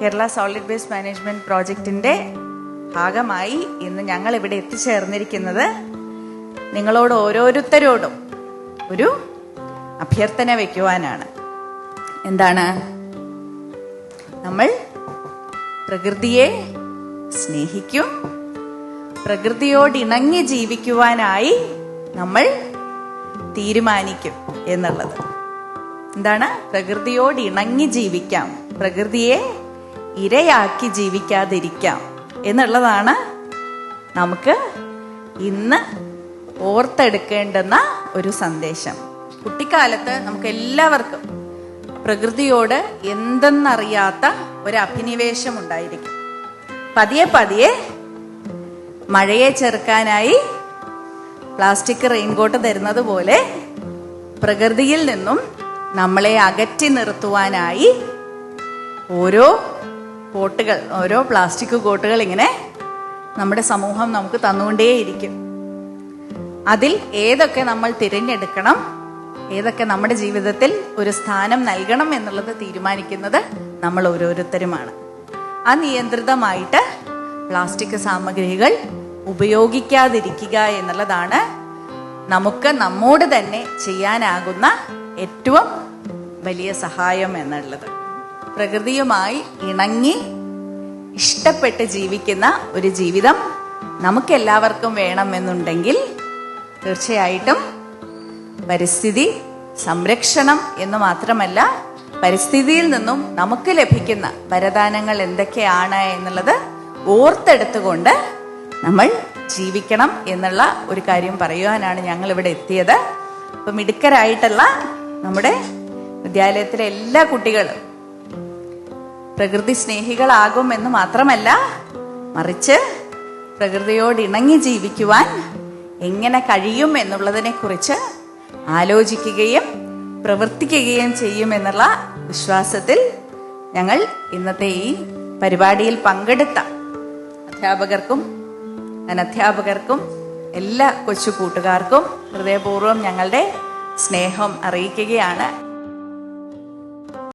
Kerala solid waste management പ്രോജക്റ്റിന്റെ ഭാഗമായി ഇന്ന് ഞങ്ങൾ ഇവിടെ എത്തിച്ചേർന്നിരിക്കുന്നത് നിങ്ങളോട് ഓരോരുത്തരോടും ഒരു അഭ്യർത്ഥന വയ്ക്കുവാനാണ് എന്താണ്? നമ്മൾ പ്രകൃതിയെ സ്നേഹിക്കും പ്രകൃതിയോട് ഇണങ്ങി ജീവിക്കുവാനായി നമ്മൾ തീരുമാനിക്കും എന്നുള്ളത്. എന്താണ്? പ്രകൃതിയോട് ഇണങ്ങി ജീവിക്കാം പ്രകൃതിയെ ഇരയാക്കി ജീവിക്കാതിരിക്കാം. എന്നുള്ളതാണ് നമുക്ക് ഇന്ന് ഓർത്തെടുക്കേണ്ടുന്ന ഒരു സന്ദേശം. കുട്ടിക്കാലത്ത് നമുക്ക് എല്ലാവർക്കും പ്രകൃതിയോട് എന്തെന്നറിയാത്ത ഒരു അഭിനിവേശം ഉണ്ടായിരിക്കും പതിയെ പതിയെ മഴയെ ചെറുക്കാനായി പ്ലാസ്റ്റിക് റെയിൻകോട്ട് തരുന്നത് പോലെ പ്രകൃതിയിൽ നിന്നും നമ്മളെ അകറ്റി നിർത്തുവാനായി ഓരോ കോട്ടുകൾ ഓരോ പ്ലാസ്റ്റിക് കോട്ടുകൾ ഇങ്ങനെ നമ്മുടെ സമൂഹം നമുക്ക് തന്നുകൊണ്ടേയിരിക്കും. അതിൽ ഏതൊക്കെ നമ്മൾ തിരഞ്ഞെടുക്കണം ഏതൊക്കെ നമ്മുടെ ജീവിതത്തിൽ ഒരു സ്ഥാനം നൽകണം എന്നുള്ളത് തീരുമാനിക്കുന്നത് നമ്മൾ ഓരോരുത്തരുമാണ്. അനിയന്ത്രിതമായിട്ട് പ്ലാസ്റ്റിക് സാമഗ്രികൾ ഉപയോഗിക്കാതിരിക്കുക എന്നുള്ളതാണ് നമുക്ക് നമ്മോട് തന്നെ ചെയ്യാനാകുന്ന ഏറ്റവും വലിയ സഹായം എന്നുള്ളത്. പ്രകൃതിയുമായി ഇണങ്ങി ഇഷ്ടപ്പെട്ട് ജീവിക്കുന്ന ഒരു ജീവിതം നമുക്കെല്ലാവർക്കും വേണമെന്നുണ്ടെങ്കിൽ തീർച്ചയായിട്ടും പരിസ്ഥിതി സംരക്ഷണം എന്ന് മാത്രമല്ല പരിസ്ഥിതിയിൽ നിന്നും നമുക്ക് ലഭിക്കുന്ന വരദാനങ്ങൾ എന്തൊക്കെയാണ് എന്നുള്ളത് ഓർത്തെടുത്തുകൊണ്ട് നമ്മൾ ജീവിക്കണം എന്നുള്ള ഒരു കാര്യം പറയുവാനാണ് ഞങ്ങൾ ഇവിടെ എത്തിയത്. അപ്പം മിടുക്കരായിട്ടുള്ള നമ്മുടെ വിദ്യാലയത്തിലെ എല്ലാ കുട്ടികളും പ്രകൃതി സ്നേഹികളാകും എന്ന് മാത്രമല്ല മറിച്ച് പ്രകൃതിയോട് ഇണങ്ങി ജീവിക്കുവാൻ എങ്ങനെ കഴിയും എന്നുള്ളതിനെ കുറിച്ച് ആലോചിക്കുകയും പ്രവർത്തിക്കുകയും ചെയ്യുമെന്നുള്ള വിശ്വാസത്തിൽ ഞങ്ങൾ ഇന്നത്തെ ഈ പരിപാടിയിൽ പങ്കെടുത്ത അധ്യാപകർക്കും അനധ്യാപകർക്കും എല്ലാ കൊച്ചു കൂട്ടുകാർക്കും ഹൃദയപൂർവം ഞങ്ങളുടെ സ്നേഹം അറിയിക്കുകയാണ്.